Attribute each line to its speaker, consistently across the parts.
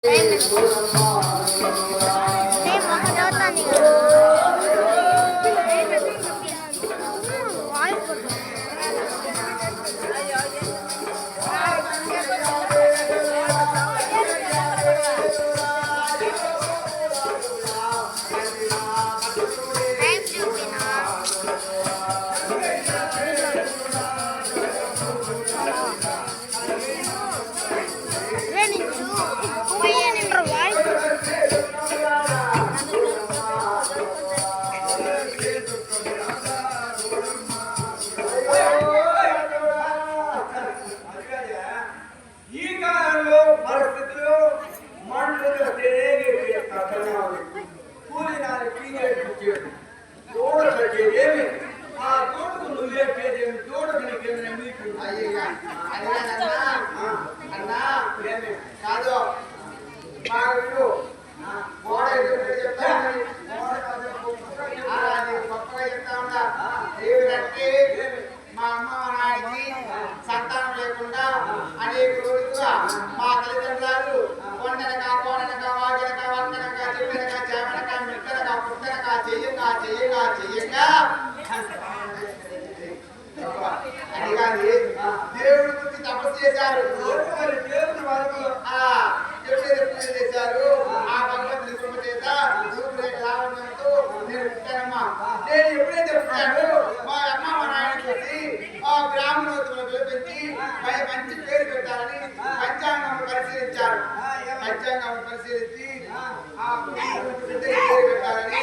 Speaker 1: 全部不
Speaker 2: 動産に。అన్నా,
Speaker 1: ఏమి
Speaker 2: కాదు. మా గోడ ఎదురు చెప్తాను గొప్పగా చెప్తా అమ్మ మా నాయనకి సంతానం లేకుండా అనేక రోజులుగా మా తల్లిదండ్రులు కొండనక కోడనక వాగనక వంకనక చెప్పనక చేమనక మిట్టనక పుట్టనక చెయ్యగా చెయ్యగా చెయ్యగా అది కాదు దేవుడి గురించి తపస్సు చేశారు. చేశారు? ఆ భగవంతుని కృప చేత రూపురేఖ లావణ్యంతో నేను పుట్టానమ్మా. నేను ఎప్పుడైతే పుట్టాను మా అమ్మ మా నాయన చూసి ఆ బ్రాహ్మణోత్సవం పిలిపించి మంచి పేరు పెట్టాలని పంచాంగం పరిశీలించారు. పంచాంగం పరిశీలించి ఆ పేరు పెట్టాలని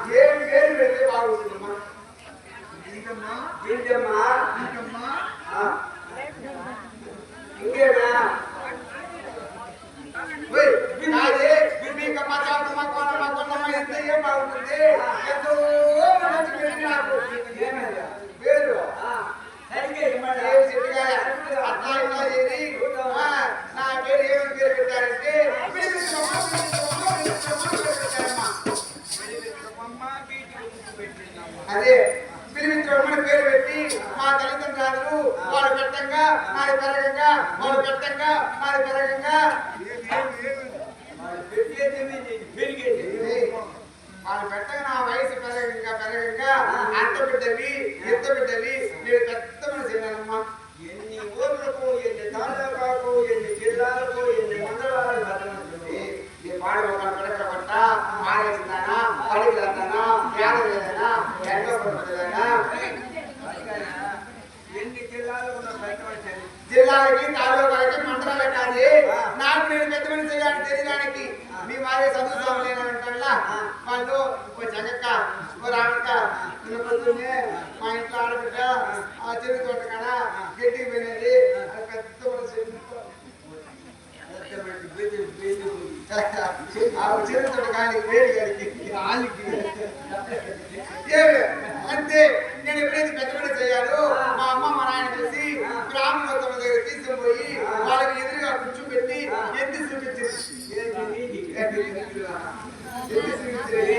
Speaker 2: అదే పిలిపించమని పేరు పెట్టి మా తల్లిదండ్రులు వాడు పెట్టంగా నాది పెరగంగా వాడు పెట్టంగా నాది పెరగంగా.
Speaker 1: వాళ్ళు
Speaker 2: పెట్టగా నా వయసు పెరగంగా పెరగంగా. అంత బిడ్డవి ఎంత బిడ్డవి
Speaker 1: జిల్లాలకి
Speaker 2: తాలూకాలకి మండలాలకి కాదు. నాకు నేను పెద్ద మనిషి అయ్యాను తెలియడానికి మీ మారే చదువుతాం లేనంటల్లా వాళ్ళు ఓ జగక్క ఓ రామక్క నిన్న పొద్దున్నే మా ఇంట్లో ఆడబిడ్డ ఆ. చెరుకు తోట కాడ గడ్డి పోయినది పెద్ద తోట వేడి గారికి? అంతే. నేను ఎప్పుడైతే పెద్ద చేయాలో మా ಹೇಳಿದ್ರೆ